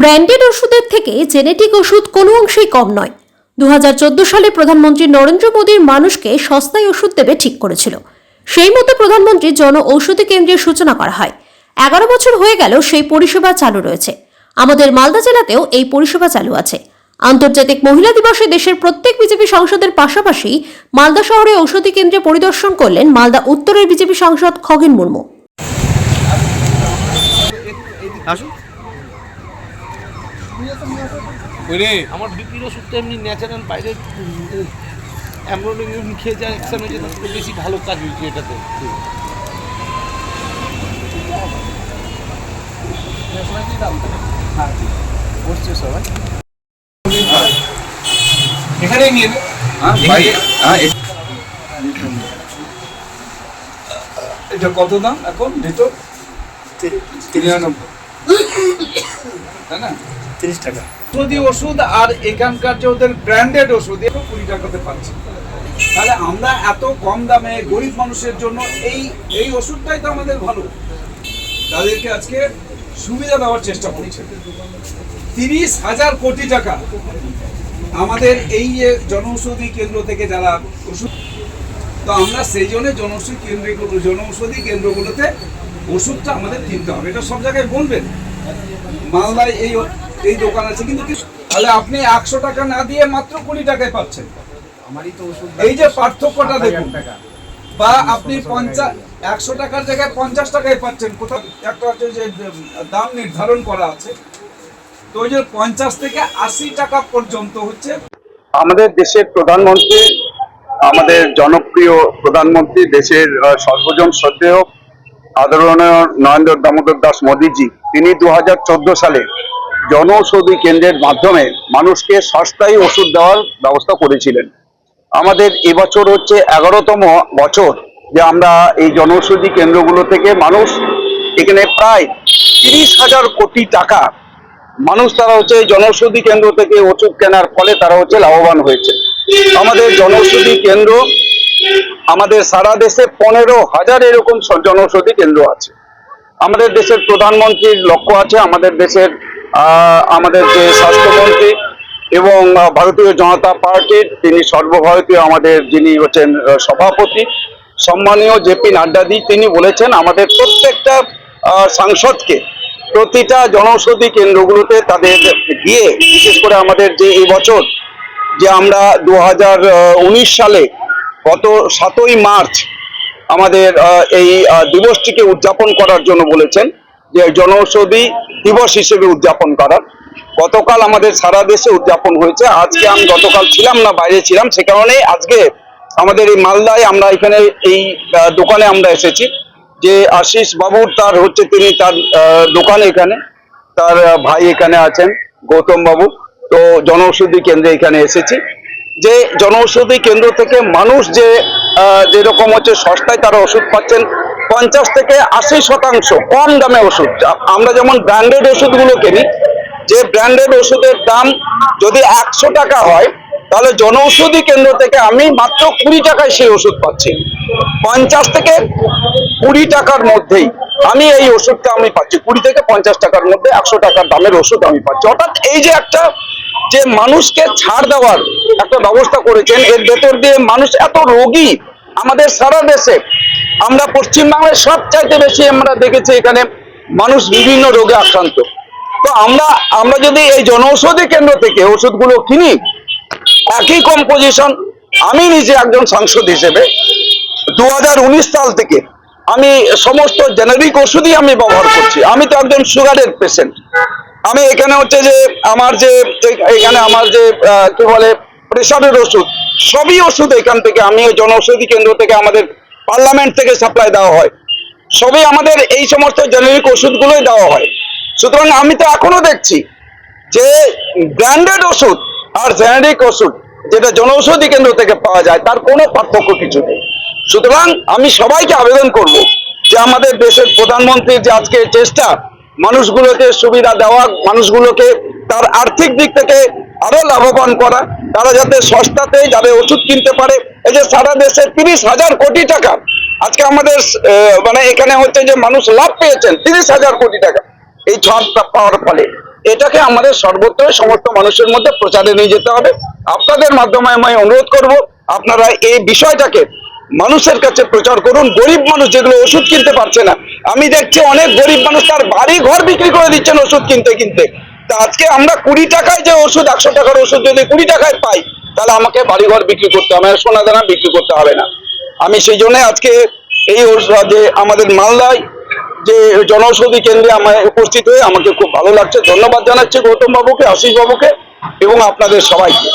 Branded ওষুধের থেকে genetic ওষুধ কোনো অংশেই কম নয়। দু সালে প্রধানমন্ত্রী নরেন্দ্র মোদীর মানুষকে সস্তায় ওষুধ দেবে ঠিক করেছিল। সেই মতো প্রধানমন্ত্রী জন ঔষধি কেন্দ্রের সূচনা করা হয়। এগারো বছর হয়ে গেল সেই পরিষেবা চালু রয়েছে। আমাদের মালদা জেলাতেও এই পরিষেবা চালু আছে। আন্তর্জাতিক মহিলা দিবসে দেশের প্রত্যেক বিজেপি সাংসদের পাশাপাশি মালদা শহরে ঔষধি কেন্দ্রে পরিদর্শন করলেন মালদা উত্তরের বিজেপি সাংসদ খগেন মুর্মু। আমার বিপির ওষুধটা এমনি ন্যাচারাল বাইরে অ্যাম্ব্রোডিং খেয়ে যা হয়েছে তার বেশি ভালো কাজ হয়েছে এটাতে। এখানেই নিয়ে বাইরে হ্যাঁ এটা কত দাম এখন? ভিতর? তিরানব্বই। তাই না? তিরিশ টাকা। যদি ওষুধ আর এখানকার যে ওদের ব্র্যান্ডেড ওষুধ একশো কুড়ি টাকাতে পাচ্ছি। তাহলে আমরা এত কম দামে গরিব মানুষের জন্য এই এই ওষুধটাই তো আমাদের ভালো। তাদেরকে আজকে সুবিধা দেওয়ার চেষ্টা করছে। তিরিশ হাজার কোটি টাকা আমাদের এই যে জনঔষধি কেন্দ্র থেকে যারা ওষুধ তো আমরা সেই জন্য জনৌষধি কেন্দ্রগুলো জনৌষধি কেন্দ্রগুলোতে ওষুধটা আমাদের কিনতে হবে। এটা সব জায়গায় বলবেন? মালদায় এই এই দোকান আছে কিন্তু তাহলে আপনি একশো টাকা না দিয়ে মাত্র কুড়ি টাকায় পাচ্ছেন। আমারই তো ওষুধ এই যে পার্থক্যটা দেখুন। বা আপনি পঞ্চাশ একশো টাকার জায়গায় পঞ্চাশ টাকায় পাচ্ছেন। কোথাও একটা হচ্ছে যে দাম নির্ধারণ করা আছে। তো ওই যে পঞ্চাশ থেকে আশি টাকা পর্যন্ত হচ্ছে। আমাদের দেশের প্রধানমন্ত্রী আমাদের জনপ্রিয় প্রধানমন্ত্রী দেশের সর্বজন শ্রদ্ধেয় আদরণীয় নরেন্দ্র দামোদর দাস মোদীজি, তিনি দু হাজার চোদ্দ সালে জনঔষধি কেন্দ্রের মাধ্যমে মানুষকে সস্তায় ওষুধ দেওয়ার ব্যবস্থা করেছিলেন। আমাদের এবছর হচ্ছে এগারোতম বছর যে আমরা এই জনৌষধি কেন্দ্রগুলো থেকে মানুষ এখানে প্রায় তিরিশ হাজার কোটি টাকা মানুষ তারা হচ্ছে এই জনৌষধি কেন্দ্র থেকে ওষুধ কেনার ফলে তারা হচ্ছে লাভবান হয়েছে। আমাদের জনৌষধি কেন্দ্র আমাদের সারা দেশে পনেরো হাজার এরকম জনৌষধি কেন্দ্র আছে। আমাদের দেশের প্রধানমন্ত্রীর লক্ষ্য আছে, আমাদের দেশের আমাদের যে স্বাস্থ্যমন্ত্রী এবং ভারতীয় জনতা পার্টির তিনি সর্বভারতীয় আমাদের যিনি হচ্ছেন সভাপতি, সম্মানীয় জেপি নাড্ডাদি তিনি বলেছেন, আমাদের প্রত্যেকটা সাংসদকে প্রতিটা জনৌষধি কেন্দ্রগুলোতে তাদের গিয়ে, বিশেষ করে আমাদের যে এই বছর যে আমরা দু হাজার উনিশ সালে গত সাতই মার্চ আমাদের এই দিবসটিকে উদযাপন করার জন্য বলেছেন যে জনৌষধি দিবস হিসেবে উদযাপন করার। গতকাল আমাদের সারা দেশে উদযাপন হয়েছে। আজকে আমি গতকাল ছিলাম না, বাইরে ছিলাম, সে কারণে আজকে আমাদের এই মালদায় আমরা এখানে এই দোকানে আমরা এসেছি। যে আশিস বাবুর তার হচ্ছে তিনি তার দোকান এখানে, তার ভাই এখানে আছেন, গৌতম বাবু। তো জনৌষধি কেন্দ্রে এখানে এসেছি। যে জনৌষধি কেন্দ্র থেকে মানুষ যে যেরকম হচ্ছে সস্তায় তারা ওষুধ পাচ্ছেন, পঞ্চাশ থেকে আশি শতাংশ কম দামে ওষুধ। আমরা যেমন ব্র্যান্ডেড ওষুধগুলো কিনি, যে ব্র্যান্ডেড ওষুধের দাম যদি একশো টাকা হয়, তাহলে জনৌষধি কেন্দ্র থেকে আমি মাত্র কুড়ি টাকায় সেই ওষুধ পাচ্ছি। পঞ্চাশ থেকে কুড়ি টাকার মধ্যেই আমি এই ওষুধটা আমি পাচ্ছি। কুড়ি থেকে পঞ্চাশ টাকার মধ্যে একশো টাকার দামের ওষুধ আমি পাচ্ছি। অর্থাৎ এই যে একটা যে মানুষকে ছাড় দেওয়ার একটা ব্যবস্থা করেছেন, এর ভেতর দিয়ে মানুষ এত রোগী আমাদের সারা দেশে। আমরা পশ্চিমবাংলায় সব চাইতে বেশি আমরা দেখেছি এখানে মানুষ বিভিন্ন রোগে আক্রান্ত। তো আমরা আমরা যদি এই জনৌষধি কেন্দ্র থেকে ওষুধগুলো কিনি, একই কম্পোজিশন আমি নিজে একজন সাংসদ হিসেবে দু হাজার উনিশ সাল থেকে আমি সমস্ত জেনারিক ওষুধই আমি ব্যবহার করছি। আমি তো একজন সুগারের পেশেন্ট আমি এখানে হচ্ছে যে আমার যে এখানে আমার যে কি বলে প্রেশারের ওষুধ, সবই ওষুধ এখান থেকে আমি ওই জনঔষধি কেন্দ্র থেকে আমাদের পার্লামেন্ট থেকে সাপ্লাই দেওয়া হয়। সবই আমাদের এই সমস্ত জেনারিক ওষুধগুলোই দেওয়া হয়। সুতরাং আমি তো এখনও দেখছি যে ব্র্যান্ডেড ওষুধ আর জেনারিক ওষুধ যেটা জনৌষধি কেন্দ্র থেকে পাওয়া যায়, তার কোনো পার্থক্য কিছু নেই। সুতরাং আমি সবাইকে আবেদন করব যে আমাদের দেশের প্রধানমন্ত্রীর যে আজকে চেষ্টা মানুষগুলোকে সুবিধা দেওয়া, মানুষগুলোকে তার আর্থিক দিক থেকে আরও লাভবান করা, তারা যাতে সস্তাতে যাতে ওষুধ কিনতে পারে। এই যে সারা দেশে তিরিশ হাজার কোটি টাকা, আজকে আমাদের মানে এখানে হচ্ছে যে মানুষ লাভ পেয়েছেন তিরিশ হাজার কোটি টাকা, এই ছাড়টা পাওয়ার ফলে। এটাকে আমাদের সর্বত্র সমস্ত মানুষের মধ্যে প্রচারে নিয়ে যেতে হবে। আপনাদের মাধ্যমে আমি অনুরোধ করব, আপনারা এই বিষয়টাকে মানুষের কাছে প্রচার করুন, গরিব মানুষ যেগুলো ওষুধ কিনতে পারছে না। আমি দেখছি অনেক গরিব মানুষ তার বাড়ি ঘর বিক্রি করে দিচ্ছেন ওষুধ কিনতে কিনতে। তা আজকে আমরা কুড়ি টাকায় যে ওষুধ, একশো টাকার ওষুধ যদি কুড়ি টাকায় পাই, তাহলে আমাকে বাড়ি ঘর বিক্রি করতে হবে সোনা দানা বিক্রি করতে হবে না। আমি সেই জন্য আজকে এই যে আমাদের মালদায় যে জনৌষধি কেন্দ্রে আমার উপস্থিত হয়ে আমাকে খুব ভালো লাগছে। ধন্যবাদ জানাচ্ছি গৌতম বাবুকে আশিস বাবুকে এবং আপনাদের সবাইকে।